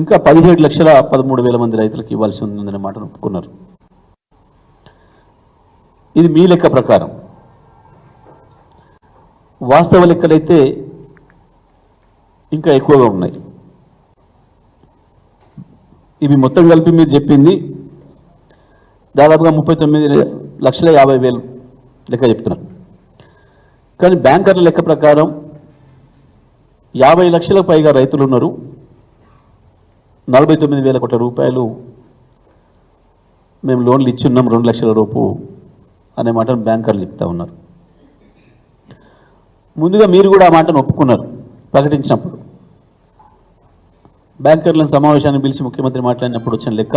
ఇంకా పదిహేడు లక్షల పదమూడు వేల మంది రైతులకు ఇవ్వాల్సి ఉందనే మాట ఒప్పుకున్నారు. ఇది మీ లెక్క ప్రకారం. వాస్తవ లెక్కలైతే ఇంకా ఎక్కువగా ఉన్నాయి. ఇవి మొత్తం కలిపి మీరు చెప్పింది దాదాపుగా ముప్పై తొమ్మిది లక్షల యాభై వేలు లెక్క చెప్తున్నారు. కానీ బ్యాంకర్ల లెక్క ప్రకారం యాభై లక్షలకు పైగా రైతులు ఉన్నారు. నలభై తొమ్మిది వేల కోట్ల రూపాయలు మేము లోన్లు ఇచ్చున్నాం రెండు లక్షల రూపు అనే మాటను బ్యాంకర్లు చెప్తా ఉన్నారు. ముందుగా మీరు కూడా ఆ మాటను ఒప్పుకున్నారు ప్రకటించినప్పుడు. బ్యాంకర్లను సమావేశాన్ని పిలిచి ముఖ్యమంత్రి మాట్లాడినప్పుడు వచ్చిన లెక్క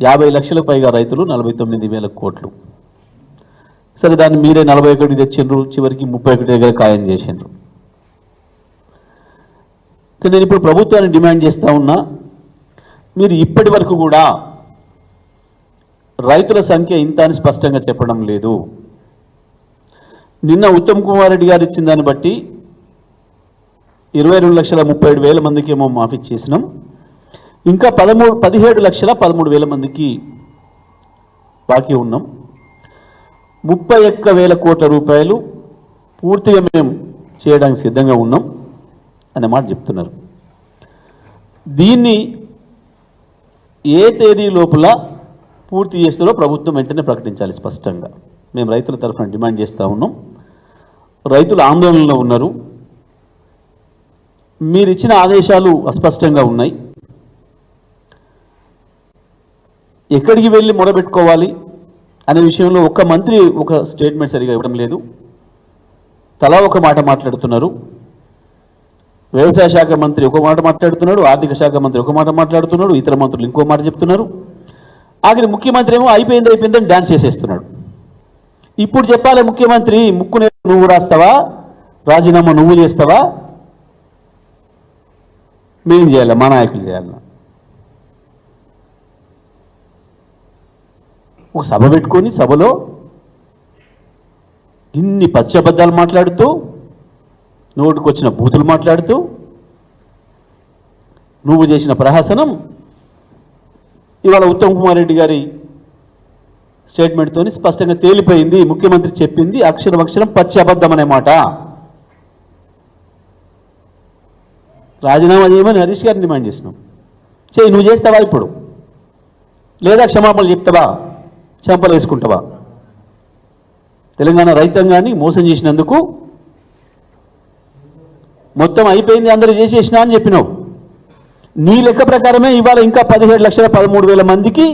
యాభై లక్షలకు పైగా రైతులు నలభై తొమ్మిది వేల కోట్లు. సరే దాన్ని మీరే నలభై ఒకటి తెచ్చిండ్రు చివరికి ముప్పై ఒకటి దగ్గర ఖాయం చేసిండ్రు. కానీ నేను ఇప్పుడు ప్రభుత్వాన్ని డిమాండ్ చేస్తా ఉన్నా మీరు ఇప్పటి వరకు కూడా రైతుల సంఖ్య ఇంత అని స్పష్టంగా చెప్పడం లేదు. నిన్న ఉత్తమ్ కుమార్ రెడ్డి గారు ఇచ్చిన దాన్ని బట్టి ఇరవై రెండు లక్షల ముప్పై ఏడు వేల మందికి ఏమో మాఫీ చేసినాం. ఇంకా పదమూడు పదిహేడు లక్షల పదమూడు వేల మందికి బాకీ ఉన్నాం. ముప్పై ఒక్క వేల కోట్ల రూపాయలు పూర్తిగా మేము చేయడానికి సిద్ధంగా ఉన్నాం. అనే మాట చెప్తున్నారు. దీన్ని ఏ తేదీ లోపల పూర్తి చేస్తారో ప్రభుత్వం వెంటనే ప్రకటించాలి స్పష్టంగా. మేము రైతుల తరఫున డిమాండ్ చేస్తూ ఉన్నాం. రైతులు ఆందోళనలో ఉన్నారు. మీరు ఇచ్చిన ఆదేశాలు అస్పష్టంగా ఉన్నాయి. ఎక్కడికి వెళ్ళి మొదలుపెట్టుకోవాలి అనే విషయంలో ఒక మంత్రి ఒక స్టేట్మెంట్ సరిగా ఇవ్వడం లేదు. తలా ఒక మాట మాట్లాడుతున్నారు. వ్యవసాయ శాఖ మంత్రి ఒక మాట మాట్లాడుతున్నాడు ఆర్థిక శాఖ మంత్రి ఒక మాట మాట్లాడుతున్నాడు ఇతర మంత్రులు ఇంకో మాట చెప్తున్నారు. ఆఖరి ముఖ్యమంత్రి ఏమో అయిపోయింది అయిపోయిందని డాన్స్ చేసేస్తున్నాడు. ఇప్పుడు చెప్పాలి ముఖ్యమంత్రి ముక్కునే నువ్వు రాస్తావా? రాజీనామా నువ్వు చేస్తావా? మేం చేయాలి? మా నాయకులు చేయాలి? ఒక సభ పెట్టుకొని సభలో ఇన్ని పచ్చబద్దాలు మాట్లాడుతూ నోటికొచ్చిన బూతులు మాట్లాడుతూ నువ్వు చేసిన ప్రహసనం ఇవాళ ఉత్తమ్ కుమార్ రెడ్డి గారి స్టేట్మెంట్తోని స్పష్టంగా తేలిపోయింది ముఖ్యమంత్రి చెప్పింది అక్షరం అక్షరం పచ్చి అబద్ధం అనే మాట. రాజీనామా చేయమని హరీష్ గారిని డిమాండ్ చేసినాం. చేయి నువ్వు చేస్తావా ఇప్పుడు? లేదా క్షమాపణలు చెప్తావా? చెంపలు వేసుకుంటావా తెలంగాణ రైతాంగాన్ని మోసం చేసినందుకు మొత్తం అయిపోయింది అందరూ చేసేసినా అని చెప్పినావు. నీ లెక్క ప్రకారమే ఇవాళ ఇంకా పదిహేడు లక్షల పదమూడు వేల మందికి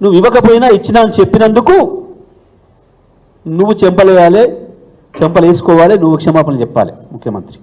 నువ్వు ఇవ్వకపోయినా ఇచ్చినా అని చెప్పినందుకు నువ్వు చెంపలు వేయాలి చెంపలు వేసుకోవాలి నువ్వు క్షమాపణ చెప్పాలి ముఖ్యమంత్రి.